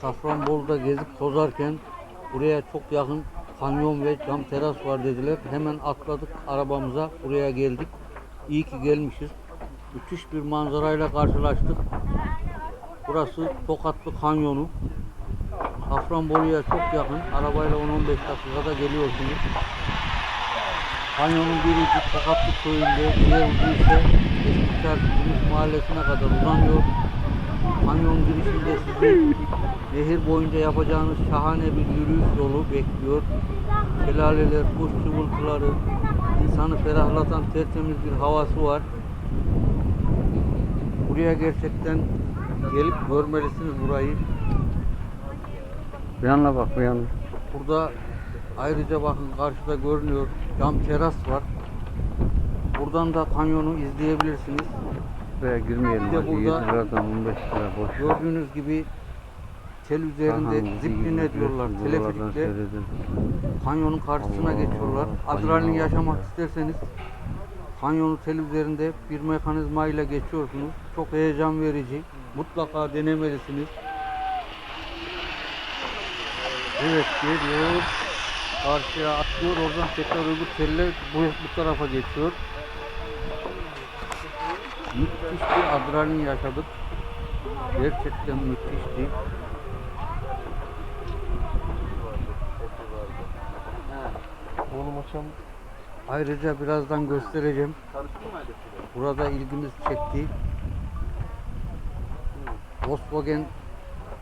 Safranbolu'da gezip tozarken buraya çok yakın kanyon ve cam teras var dediler. Hemen atladık arabamıza buraya geldik. İyi ki gelmişiz. Müthiş bir manzarayla karşılaştık. Burası Tokatlı Kanyonu. Safranbolu'ya çok yakın. Arabayla 10-15 dakikada geliyorsunuz. Kanyonun bir ucu Tokatlı köyünde, diğer ucu ise Eski Çarşı Mahallesi'ne kadar uzanıyor. Kanyon girişinde sizi nehir boyunca yapacağınız şahane bir yürüyüş yolu bekliyor. Şelaleler, kuş cıvıltıları, insanı ferahlatan tertemiz bir havası var. Buraya gerçekten gelip görmelisiniz burayı. Bir yanına bak bir yanına. Burada ayrıca bakın karşıda görünüyor cam teras var. Buradan da kanyonu izleyebilirsiniz. Buraya girmeyelim. Bir de hadi. 7 burada- liradan 15 lira boş. Gördüğünüz gibi tel üzerinde zipline diyorlar teleferikle. Kanyonun karşısına geçiyorlar. Adrenalin yaşamak ya. isterseniz kanyonu tel üzerinde bir mekanizma ile geçiyorsunuz. Çok heyecan verici. Mutlaka denemelisiniz. Evet geliyor. Karşıya atlıyor. Oradan tekrar öbür telle bu, bu tarafa geçiyor. Müthiş bir adrenalin yaşadık. Gerçekten müthişti. Açam. Ayrıca birazdan göstereceğim. Burada ilgimiz çekti. Volkswagen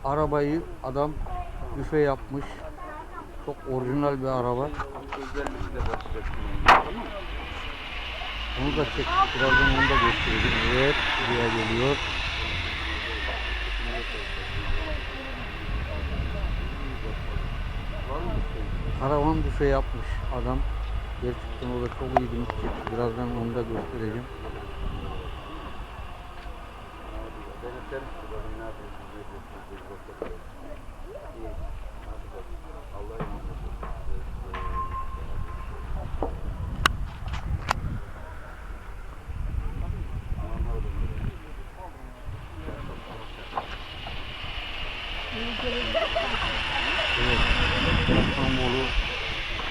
arabayı adam büfe yapmış. Çok orijinal bir araba. Onu da çektik. Birazdan onu da göstereceğim. Evet, buraya geliyor. Karavan büfe yapmış adam. Gerçekten o da çok ilgimizi çekti. Birazdan onu da göstereceğim. Evet, İstanbul'u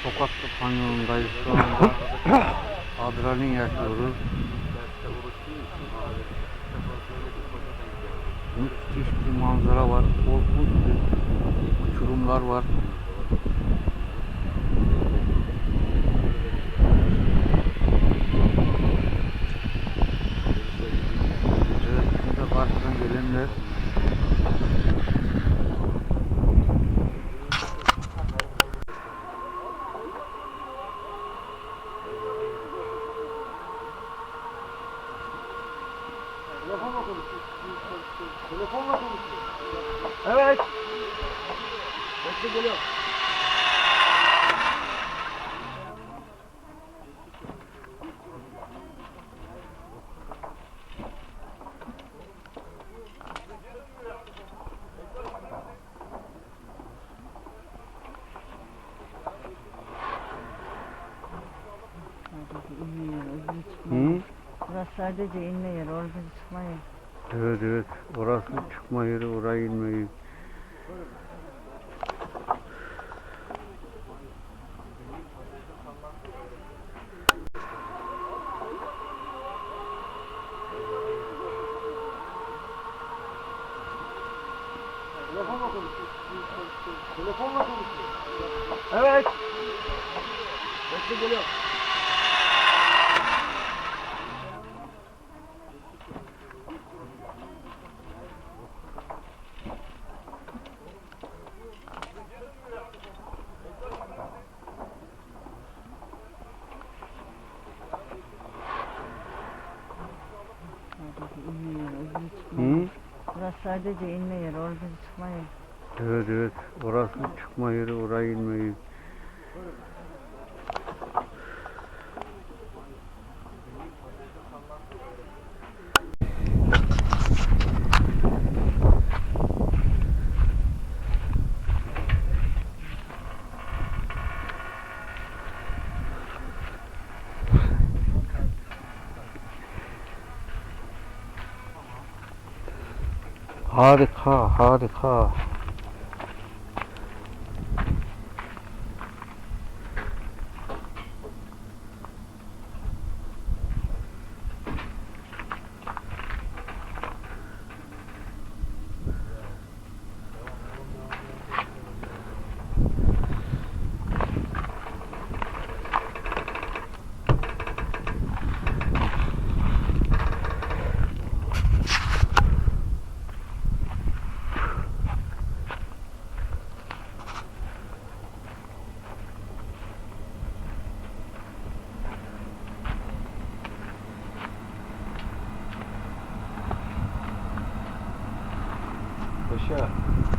Tokatlı Kanyonu'ndayız şu anda. Adrenalin yaşıyoruz. Müthiş bir manzara var. Korkunç bir uçurumlar var. Evet, şimdi karşıdan gelenler Telefonla konuşuyor. Telefonla konuşuyor. Evet. Bekle geliyor. Hı? Burası sadece inme yeri, orada çıkma yeri. Evet evet. Orası çıkma yeri, oraya inme. Telefonla konuşuyor. Telefonla konuşuyor. Evet. Bekle geliyor. Sadece inme yeri, orada çıkma Hı? yeri. Burası sadece inme yeri, orada çıkma yeri. Evet evet. Orası çıkma yeri, oraya inme yeri. 好的好好的好。sure.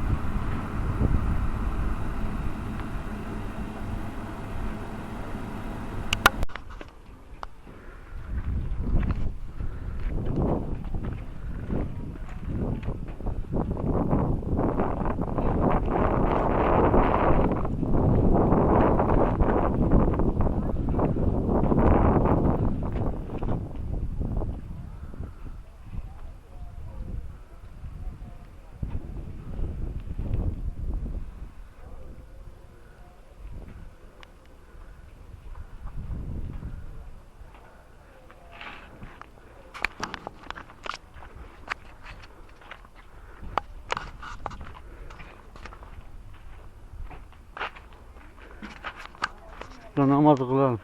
Şurada namaz kılalım.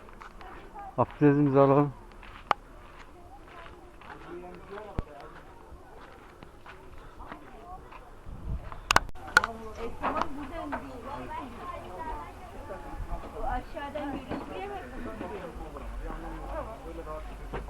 Abdestimizi alalım. Aşağıdan yürüyemez Bir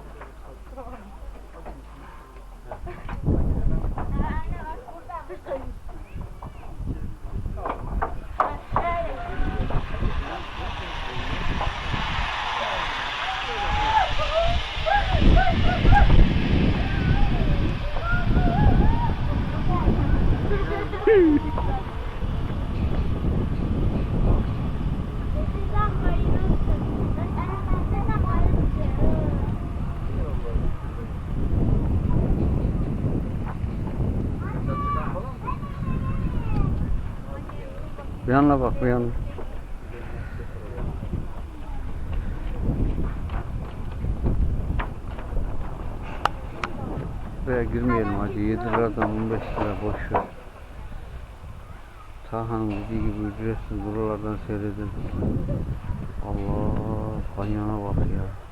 yanına bak bir yanına. Buraya girmeyelim hacı. 7 liradan 15 lira boş ver. Tahan'ın dediği gibi ücretsiz buralardan seyredin. Allah kanyona bak ya.